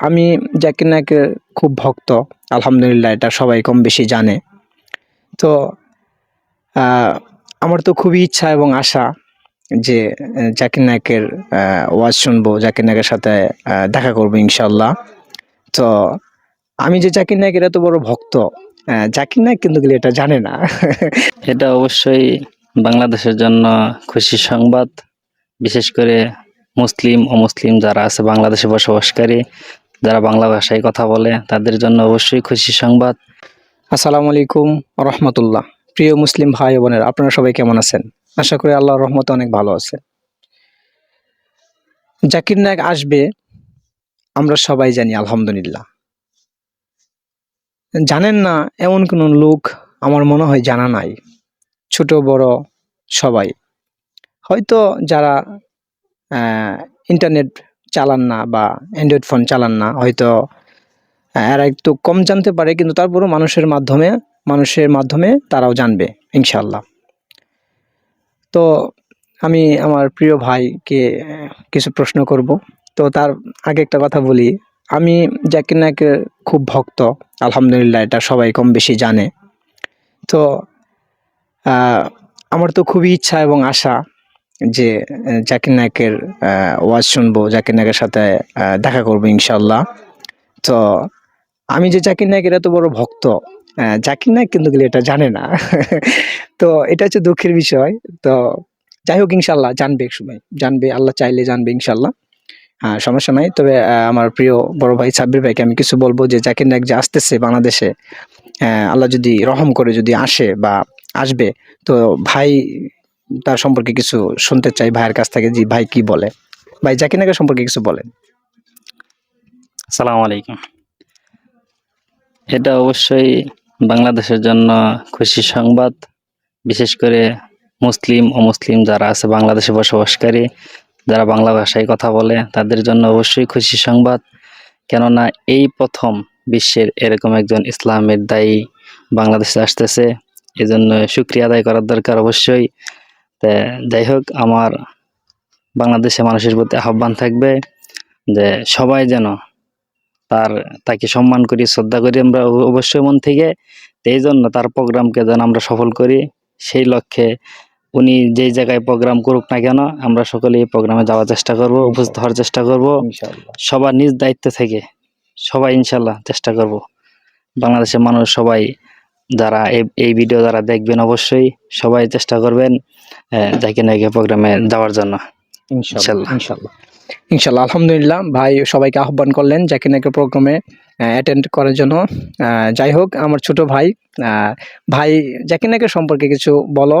আমি জাকির নায়কের খুব ভক্ত, আলহামদুলিল্লাহ এটা সবাই কম বেশি জানে। তো আমার তো খুবই ইচ্ছা এবং আশা যে জাকির নায়কের ওয়াজ শুনব জাকির নায়কের সাথে দেখা করব ইনশাল্লাহ তো, আমি যে জাকির নায়কের এত বড় ভক্ত জাকির নায়ক কিন্তু এগুলো এটা জানে না। এটা অবশ্যই বাংলাদেশের জন্য খুশি সংবাদ। বিশেষ করে মুসলিম ও মুসলিম যারা আছে, বাংলাদেশে বসবাসকারী যারা বাংলা ভাষায় কথা বলে, তাদের জন্য অবশ্যই খুশি সংবাদ। আসসালামু আলাইকুম রহমতুল্লাহ। প্রিয় মুসলিম ভাই বোনের, আপনারা সবাই কেমন আছেন? আশা করি আল্লাহ রহমত অনেক ভালো আছেন। জাকির নায়ক আসবে, আমরা সবাই জানি, আলহামদুলিল্লাহ। জানেন না, এমন কোন লোক আমার মনে হয় জানা নাই। ছোট, বড়, সবাই। হয়তো যারা ইন্টারনেট চালান না বা অ্যান্ড্রয়েড ফোন চালান না হয়তো হ্যাঁ, এরা একটু কম জানতে পারে কিন্তু তারপরেও মানুষের মাধ্যমে মানুষের মাধ্যমে তারাও জানবে ইনশাল্লাহ তো আমি আমার প্রিয় ভাইকে কিছু প্রশ্ন করব। তো তার আগে একটা কথা বলি আমি জাকির নায়কের খুব ভক্ত আলহামদুলিল্লাহ এটা সবাই কম বেশি জানে। তো আমার তো খুবই ইচ্ছা এবং আশা যে জাকির নায়কের ওয়াজ শুনব, জাকির নায়কের সাথে দেখা করব ইনশাল্লাহ তো আমি যে জাকির নায়কের এত বড় ভক্ত জাকির নায়ক কিন্তু এগুলো এটা জানে না। তো এটা হচ্ছে দুঃখের বিষয়। তো যাই হোক ইনশাল্লাহ জানবে এক সময়। জানবে, আল্লাহ চাইলে জানবে ইনশাল্লাহ হ্যাঁ সমস্যা নাই। তবে আমার প্রিয় বড় ভাই সাব্বির ভাইকে আমি কিছু বলব যে, জাকির নায়ক যে আসতেছে বাংলাদেশে আল্লাহ যদি রহম করে যদি আসে বা আসবে, তো ভাই তার সম্পর্কে কিছু শুনতে চাই ভাইয়ের কাছ থেকে জি ভাই কি বলে। ভাই জাকির নায়কের সম্পর্কে কিছু বলেন। সালাম আলাইকুম। এটা অবশ্যই বাংলাদেশের জন্য খুশি সংবাদ। বিশেষ করে মুসলিম ও মুসলিম যারা আছে বাংলাদেশে বসবাসকারী, যারা বাংলা ভাষায় কথা বলে, তাদের জন্য অবশ্যই খুশি সংবাদ। কেননা এই প্রথম বিশ্বের এরকম একজন ইসলামের দায়ী বাংলাদেশে আসতেছে। এজন্য শুক্রিয়া আদায় করার দরকার অবশ্যই। তা যাই হোক আমার বাংলাদেশের মানুষের প্রতি আহ্বান থাকবে যে সবাই যেন তার তাকে সম্মান করি শ্রদ্ধা করি আমরা অবশ্যই মন থেকে এই জন্য তার প্রোগ্রামকে যেন আমরা সফল করি। সেই লক্ষ্যে উনি যেই জায়গায় প্রোগ্রাম করুক না কেন আমরা সকলে এই প্রোগ্রামে যাওয়ার চেষ্টা করব উপস্থিত হওয়ার চেষ্টা করব। সবার নিজ দায়িত্ব থেকে সবাই ইনশাল্লাহ চেষ্টা করব। বাংলাদেশের মানুষ সবাই যারা এই ভিডিও যারা দেখবেন অবশ্যই সবাই চেষ্টা করবেন দেখে যাকে নাকি প্রোগ্রামে যাওয়ার জন্য। ইনশাল্লাহ ইনশাল্লাহ। ইনশাল্লাহ। আলহামদুলিল্লাহ ভাই সবাইকে আহ্বান করলেন জাকির নায়কের প্রোগ্রামে অ্যাটেন্ড করার জন্য। যাই হোক আমার ছোট ভাই আহ, ভাই জাকির নায়কের সম্পর্কে কিছু বলো।